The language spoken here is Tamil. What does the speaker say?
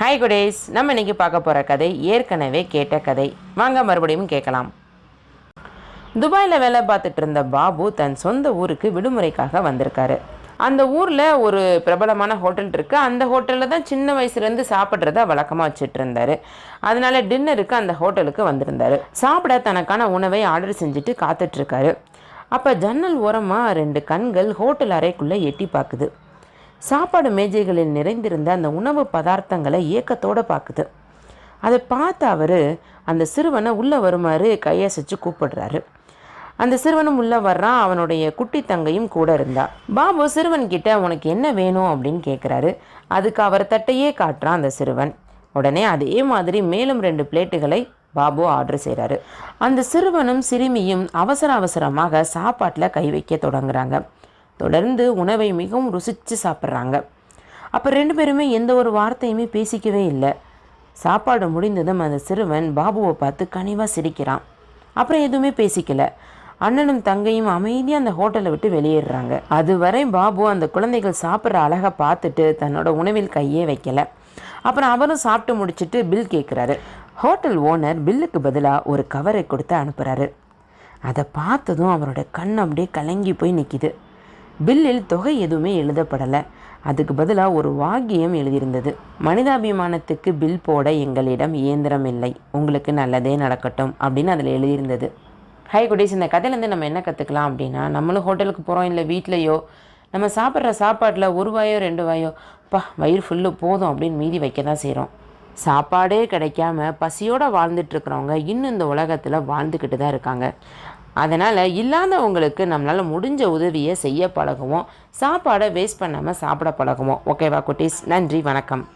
ஹாய் குடேஸ் நம்ம இன்னைக்கு பார்க்க போகிற கதை ஏற்கனவே கேட்ட கதை. வாங்க மறுபடியும் கேட்கலாம். துபாயில் வேலை பார்த்துட்டு இருந்த பாபு தன் சொந்த ஊருக்கு விடுமுறைக்காக வந்திருக்காரு. அந்த ஊரில் ஒரு பிரபலமான ஹோட்டல் இருக்குது அந்த ஹோட்டலில் தான் சின்ன வயசுலேருந்து சாப்பிட்றத வழக்கமாக வச்சுட்டு இருந்தார். அதனால டின்னருக்கு அந்த ஹோட்டலுக்கு வந்திருந்தாரு. சாப்பிட தனக்கான உணவை ஆர்டர் செஞ்சுட்டு காத்துட்ருக்காரு அப்போ ஜன்னல் ஓரமாக ரெண்டு கண்கள் ஹோட்டல் அறைக்குள்ளே எட்டி பார்க்குது. சாப்பாடு மேஜைகளில் நிறைந்திருந்த அந்த உணவு பதார்த்தங்களை ஏக்கத்தோடு பார்க்குது. அதை பார்த்து அவர் அந்த சிறுவனை உள்ளே வருமாறு கையசைச்சு கூப்பிடுறாரு. அந்த சிறுவனும் உள்ளே வர்றான் அவனுடைய குட்டி தங்கையும் கூட இருந்தா. பாபு சிறுவன்கிட்ட உனக்கு என்ன வேணும்? அப்படின்னு கேட்குறாரு அதுக்கு அவர் தட்டையே காட்டுறான் அந்த சிறுவன். உடனே அதே மாதிரி மேலும் ரெண்டு பிளேட்டுகளை பாபு ஆர்டர் செய்கிறாரு அந்த சிறுவனும் சிறுமியும் அவசர அவசரமாக சாப்பாட்டில் கை வைக்க தொடங்குறாங்க. தொடர்ந்து உணவை மிகவும் ருசித்து சாப்பிட்றாங்க. அப்போ ரெண்டு பேருமே எந்த ஒரு வார்த்தையுமே பேசிக்கவே இல்லை. சாப்பாடு முடிந்ததும் அந்த சிறுவன் பாபுவை பார்த்து கனிவாக சிரிக்கிறான். அப்புறம் எதுவுமே பேசிக்கல. அண்ணனும் தங்கையும் அமைதியாக அந்த ஹோட்டலை விட்டு வெளியேறுறாங்க. அதுவரை பாபு அந்த குழந்தைகள் சாப்பிட்ற அழகை பார்த்துட்டு தன்னோட உணவில் கையே வைக்கல. அப்புறம் அவரும் சாப்பிட்டு முடிச்சிட்டு பில் கேட்குறாரு ஹோட்டல் ஓனர் பில்லுக்கு பதிலாக ஒரு கவரை கொடுத்து அனுப்புகிறாரு அதை பார்த்ததும் அவரோட கண் அப்படியே கலங்கி போய் நிற்கிது பில்லில் தொகை எதுவுமே எழுதப்படலை. அதுக்கு பதிலாக ஒரு வாக்கியம் எழுதியிருந்தது. மனிதாபிமானத்துக்கு பில் போட எங்களிடம் இயந்திரம் இல்லை. உங்களுக்கு நல்லதே நடக்கட்டும் அப்படின்னு அதில் எழுதியிருந்தது. ஹை குடீஸ் இந்த கதையிலேருந்து நம்ம என்ன கற்றுக்கலாம் அப்படின்னா நம்மளும் ஹோட்டலுக்கு போகிறோம் இல்லை வீட்லேயோ நம்ம சாப்பிட்ற சாப்பாட்டில் ஒரு வாயோ ரெண்டு வாயோ பா வயிறு ஃபுல்லு போதும் அப்படின்னு மீதி வைக்க தான் செய்கிறோம். சாப்பாடே கிடைக்காம பசியோடு வாழ்ந்துட்டு இருக்கிறவங்க இன்னும் இந்த உலகத்தில் வாழ்ந்துக்கிட்டு தான் இருக்காங்க. அதனால் இல்லாதவங்களுக்கு நம்மளால் முடிஞ்ச உதவியை செய்ய பழகுவோம். சாப்பாடை வேஸ்ட் பண்ணாமல் சாப்பிட பழகுவோம். ஓகேவா குட்டீஸ்? நன்றி வணக்கம்.